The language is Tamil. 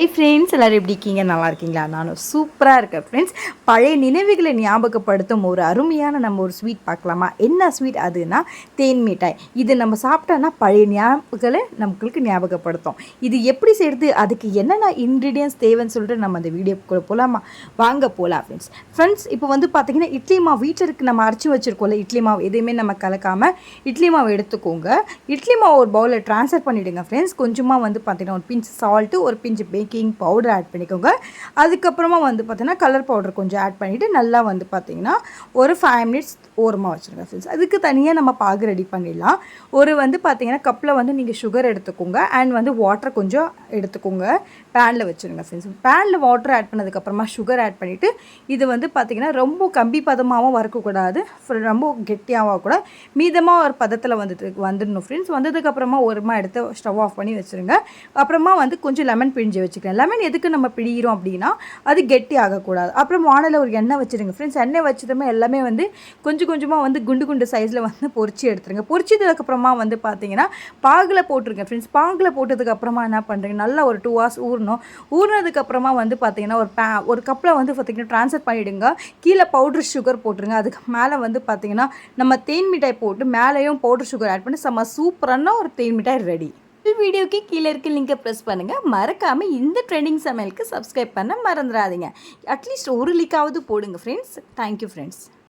ஹை ஃப்ரெண்ட்ஸ் எல்லோரும் எப்படி இருக்கீங்க? நல்லா இருக்கீங்களா? நானும் சூப்பராக இருக்கேன் ஃப்ரெண்ட்ஸ் பழைய நினைவுகளை ஞாபகப்படுத்தும் ஒரு அருமையான நம்ம ஒரு ஸ்வீட் பார்க்கலாமா? என்ன ஸ்வீட் அதுனா தேன் மிட்டாய். இது நம்ம சாப்பிட்டோன்னா பழைய ஞாபகங்களை நம்மளுக்கு ஞாபகப்படுத்தும். இது எப்படி செய்கிறது அதுக்கு என்னென்ன இன்க்ரீடியன்ஸ் தேவைன்னு சொல்லிட்டு நம்ம அந்த வீடியோக்குள்ளே போகலாமா வாங்க போகலாம் ஃப்ரெண்ட்ஸ் ஃப்ரெண்ட்ஸ் இப்போ வந்து பார்த்தீங்கன்னா இட்லி மாவு வீட்டில் இருக்கு. நம்ம அரைச்சி வச்சுருக்கோம்ல இட்லி மாவு எதையுமே நம்ம கலக்காமல் இட்லி மாவு எடுத்துக்கோங்க. இட்லி மாவு ஒரு பவுலில் ட்ரான்ஸ்ஃபர் பண்ணிவிடுங்க ஃப்ரெண்ட்ஸ் கொஞ்சமாக வந்து பார்த்தீங்கன்னா ஒரு பிஞ்சு சால்ட்டு ஒரு பிஞ்ச் பேக்கிங் பவுடர் ஆட் பண்ணிக்கோங்க. அதுக்கப்புறமா வந்து பார்த்தீங்கன்னா கலர் பவுடர் கொஞ்சம் ஆட் பண்ணிவிட்டு நல்லா வந்து பார்த்திங்கன்னா ஒரு ஃபைவ் மினிட்ஸ் ஓரமாக வச்சுருங்க ஃப்ரெண்ட்ஸ் அதுக்கு தனியாக நம்ம பாகு ரெடி பண்ணிடலாம். ஒரு வந்து பார்த்தீங்கன்னா கப்பில் வந்து நீங்கள் சுகர் எடுத்துக்கோங்க. அண்ட் வந்து வாட்டர் கொஞ்சம் எடுத்துக்கோங்க. பேனில் வச்சுருங்க ஃப்ரெண்ட்ஸ் பேனில் வாட்டர் ஆட் பண்ணதுக்கப்புறமா சுகர் ஆட் பண்ணிவிட்டு இது வந்து பார்த்தீங்கன்னா ரொம்ப கம்பி பதமாகவும் வறுக்கக்கூடாது ரொம்ப கெட்டியாகவும் கூட மீதமாக ஒரு பதத்தில் வந்துட்டு வந்துடணும் ஃப்ரெண்ட்ஸ் வந்ததுக்கப்புறமா ஒருமா எடுத்து ஸ்டவ் ஆஃப் பண்ணி வச்சுருங்க. அப்புறமா வந்து கொஞ்சம் லெமன் பிழிஞ்சு வச்சுக்கலாம். லெமன் எதுக்கு நம்ம பிழிகிறோம் அப்படின்னா அது கெட்டி ஆகக்கூடாது. அப்புறம் வானலில் ஒரு எண்ணெய் வச்சுருங்க ஃப்ரெண்ட்ஸ் எண்ணெய் வச்சதுமே எல்லாமே வந்து கொஞ்சம் கொஞ்சம் கொஞ்சமாக வந்து குண்டு குண்டு சைஸில் வந்து பொறிச்சு எடுத்துருங்க. பொரிச்சதுக்கப்புறமா வந்து பார்த்தீங்கன்னா பாகில் போட்டுருங்க. ஃப்ரெண்ட்ஸ் பாகில் போட்டதுக்கப்புறமா என்ன பண்ணுறீங்க நல்லா ஒரு டூ ஹவர்ஸ் ஊறணும். ஊறினதுக்கப்புறமா வந்து பார்த்தீங்கன்னா ஒரு பே ஒரு கப்பில் வந்து பார்த்தீங்கன்னா ட்ரான்ஸ்ஃபர் பண்ணிவிடுங்க கீழே பவுட்ரு சுகர் போட்டுருங்க. அதுக்கு மேலே வந்து பார்த்தீங்கன்னா நம்ம தேன் மிட்டாய் போட்டு மேலேயும் பவுட்ரு சுகர் ஆட் பண்ணி செம்ம சூப்பரான ஒரு தேன் மிட்டாய் ரெடி வீடியோக்கு கீழே இருக்க லிங்கை ப்ரெஸ் பண்ணுங்கள் மறக்காமல் இந்த ட்ரெண்டிங் சமையலுக்கு சப்ஸ்கிரைப் பண்ண மறந்துடாதீங்க. அட்லீஸ்ட் ஒரு லிக்காவது போடுங்க ஃப்ரெண்ட்ஸ் தேங்க்யூ ஃப்ரெண்ட்ஸ்